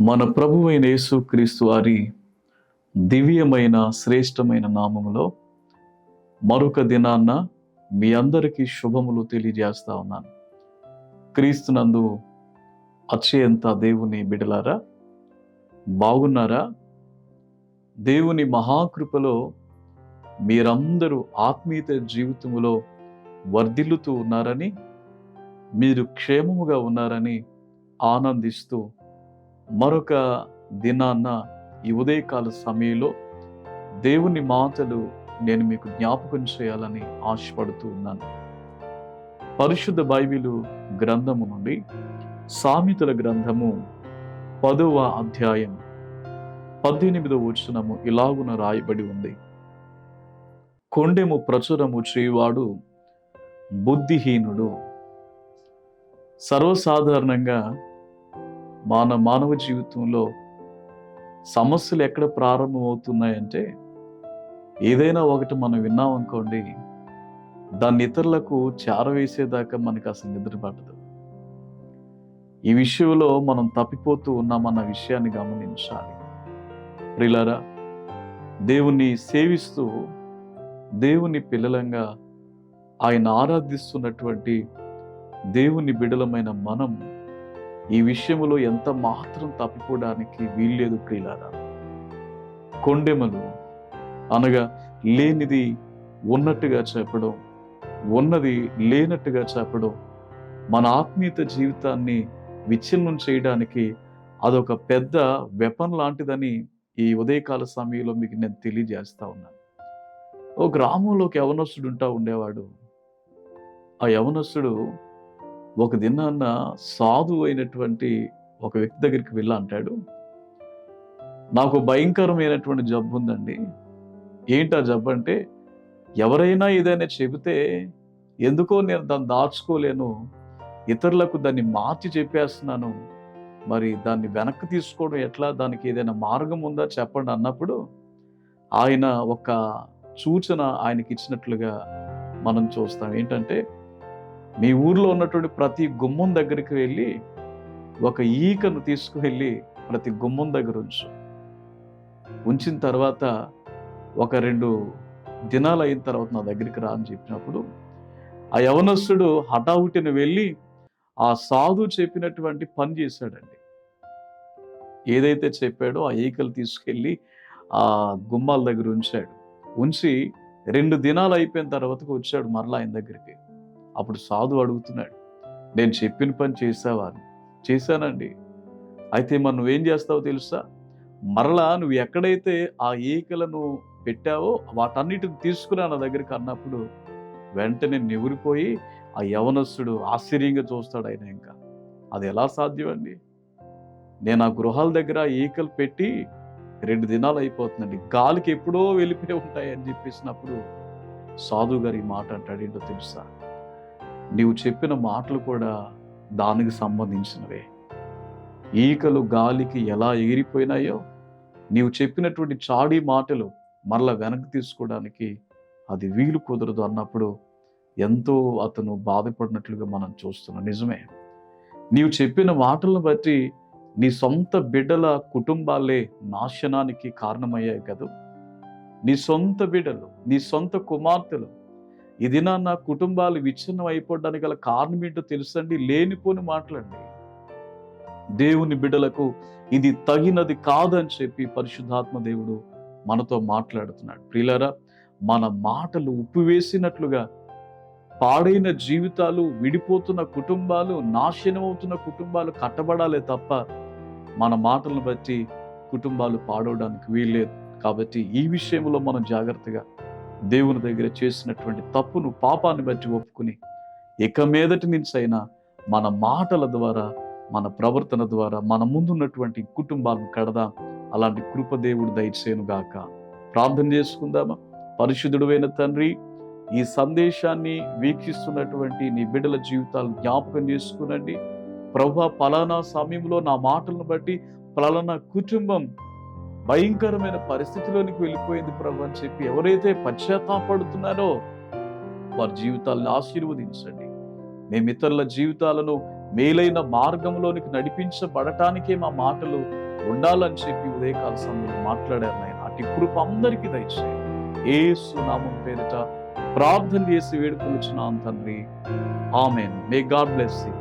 మన ప్రభువైన యేసుక్రీస్తు వారి దివ్యమైన శ్రేష్టమైన నామములో మరొక దినాన్న మీ అందరికీ శుభములు తెలియజేస్తా ఉన్నాను. క్రీస్తునందు అత్యంత దేవుని బిడలారా బాగున్నారా? దేవుని మహాకృపలో మీరందరూ ఆత్మీయత జీవితములో వర్ధిల్లుతూ ఉన్నారని మీరు క్షేమముగా ఉన్నారని ఆనందిస్తూ మరొక దినాన్న ఈ ఉదయకాల సమయంలో దేవుని మాటలు నేను మీకు జ్ఞాపకం చేయాలని ఆశపడుతూ ఉన్నాను. పరిశుద్ధ బైబిలు గ్రంథము నుండి సామెతల గ్రంథము పదవ అధ్యాయం పద్దెనిమిదవ వచనము ఇలాగున రాయబడి ఉంది. కొండెము ప్రచురము చేయువాడు బుద్ధిహీనుడు. సర్వసాధారణంగా మన మానవ జీవితంలో సమస్యలు ఎక్కడ ప్రారంభమవుతున్నాయంటే ఏదైనా ఒకటి మనం విన్నాం అనుకోండి దాన్ని ఇతరులకు చేరవేసేదాకా మనకి అసలు నిద్ర పట్టదు. ఈ విషయంలో మనం తప్పిపోతూ ఉన్నామన్న విషయాన్ని గమనించాలి. ప్రిలరా దేవుణ్ణి సేవిస్తూ దేవుని పిల్లలంగా ఆయన ఆరాధిస్తున్నటువంటి దేవుని బిడలమైన మనం ఈ విషయంలో ఎంత మాత్రం తప్పిపోవడానికి వీల్లేదు ప్రియులారా. కొండెమలు అనగా లేనిది ఉన్నట్టుగా చెప్పడం ఉన్నది లేనట్టుగా చెప్పడం మన ఆత్మీయత జీవితాన్ని విచ్ఛిన్నం చేయడానికి అదొక పెద్ద వెపన్ లాంటిదని ఈ ఉదయకాల సమయంలో మీకు నేను తెలియజేస్తా ఉన్నాను. ఓ గ్రామంలోకి ఒక యవనస్తుడు ఉంటా ఉండేవాడు. ఆ యవనస్తుడు ఒక దినాన్న సాధు అయినటువంటి ఒక వ్యక్తి దగ్గరికి వెళ్ళి అంటాడు నాకు భయంకరమైనటువంటి జబ్బు ఉందండి. ఏంటి ఆ జబ్బు అంటే ఎవరైనా ఏదైనా చెబితే ఎందుకో నేను దాన్ని దాచుకోలేను. ఇతరులకు దాన్ని మార్చి చెప్పేస్తున్నాను. మరి దాన్ని వెనక్కి తీసుకోవడం ఎట్లా? దానికి ఏదైనా మార్గం ఉందా చెప్పండి అన్నప్పుడు ఆయన ఒక సూచన ఆయనకి ఇచ్చినట్లుగా మనం చూస్తాం. ఏంటంటే మీ ఊర్లో ఉన్నటువంటి ప్రతి గుమ్మం దగ్గరికి వెళ్ళి ఒక ఈకను తీసుకువెళ్ళి ప్రతి గుమ్మం దగ్గర ఉంచు. ఉంచిన తర్వాత ఒక రెండు దినాలు అయిన తర్వాత నా దగ్గరికి రా అని చెప్పినప్పుడు ఆ యవనస్తుడు హఠాహుటిన వెళ్ళి ఆ సాధు చెప్పినటువంటి పని చేశాడండి. ఏదైతే చెప్పాడో ఆ ఈకలు తీసుకెళ్ళి ఆ గుమ్మాల దగ్గర ఉంచాడు. ఉంచి రెండు దినాలు అయిపోయిన తర్వాతకు వచ్చాడు మరలా ఆయన దగ్గరికి. అప్పుడు సాధు అడుగుతున్నాడు నేను చెప్పిన పని చేసావా అని. చేశానండి. అయితే మనం నువ్వేం చేస్తావో తెలుసా? మరలా నువ్వు ఎక్కడైతే ఆ ఈకలను పెట్టావో వాటన్నిటిని తీసుకురా నా దగ్గరికి అన్నప్పుడు వెంటనే నివురిపోయి ఆ యవనస్తుడు ఆశ్చర్యంగా చూస్తాడు ఆయన ఇంకా. అది ఎలా సాధ్యమండి? నేను ఆ గృహాల దగ్గర ఈకలు పెట్టి రెండు దినాలు అయిపోతుందండి. గాలికి ఎప్పుడో వెళ్ళిపోయి ఉంటాయి అని చెప్పేసినప్పుడు సాధుగారి మాట అంటాడు ఏంటో తెలుసా? నీవు చెప్పిన మాటలు కూడా దానికి సంబంధించినవే. ఈకలు గాలికి ఎలా ఎగిరిపోయినాయో నీవు చెప్పినటువంటి చాడీ మాటలు మరలా వెనక్కి తీసుకోవడానికి అది వీలు కుదరదు అన్నప్పుడు ఎంతో అతను బాధపడినట్లుగా మనం చూస్తున్నాం. నిజమే. నీవు చెప్పిన మాటలను బట్టి నీ సొంత బిడ్డల కుటుంబాలే నాశనానికి కారణమయ్యాయి కదా? నీ సొంత బిడ్డలు నీ సొంత కుమార్తెలు ఇది నా కుటుంబాలు విచ్ఛిన్నం అయిపోవడానికి గల కారణం ఏంటో తెలుసండి? లేనిపోని మాటలండి. దేవుని బిడ్డలకు ఇది తగినది కాదని చెప్పి పరిశుద్ధాత్మ దేవుడు మనతో మాట్లాడుతున్నాడు. ప్రియులరా మన మాటలు ఉప్పు వేసినట్లుగా పాడైన జీవితాలు విడిపోతున్న కుటుంబాలు నాశనం అవుతున్న కుటుంబాలు కట్టబడాలే తప్ప మన మాటలను బట్టి కుటుంబాలు పాడవడానికి వీల్లేదు. కాబట్టి ఈ విషయంలో మనం జాగ్రత్తగా దేవుని దగ్గర చేసినటువంటి తప్పును పాపాన్ని బట్టి ఒప్పుకుని ఇక మీదటి నుంచి అయినా మన మాటల ద్వారా మన ప్రవర్తన ద్వారా మన ముందున్నటువంటి కుటుంబాలను కడదాం. అలాంటి కృపదేవుడు దయచేయను గాక. ప్రార్థన చేసుకుందామా? పరిశుద్ధుడైన తండ్రి ఈ సందేశాన్ని వీక్షిస్తున్నటువంటి నీ బిడ్డల జీవితాలు జ్ఞాపకం చేసుకునండి. ప్రభా పలానా సమయంలో నా మాటలను బట్టి పలానా కుటుంబం భయంకరమైన పరిస్థితిలోనికి వెళ్ళిపోయింది ప్రభు అని చెప్పి ఎవరైతే పశ్చాత్తాపడుతున్నారో వారి జీవితాలను ఆశీర్వదించండి. మేము ఇతరుల జీవితాలను మేలైన మార్గంలోనికి నడిపించబడటానికే మా మాటలు ఉండాలని చెప్పి ఉదయకాల సమయంలో మాట్లాడారు నాయన. అటు కృప అందరికీ దయచేయండి. ఏ సునామం పేరిట ప్రార్థన చేసి వేడుకొచ్చిన తండ్రి. Amen. May God bless you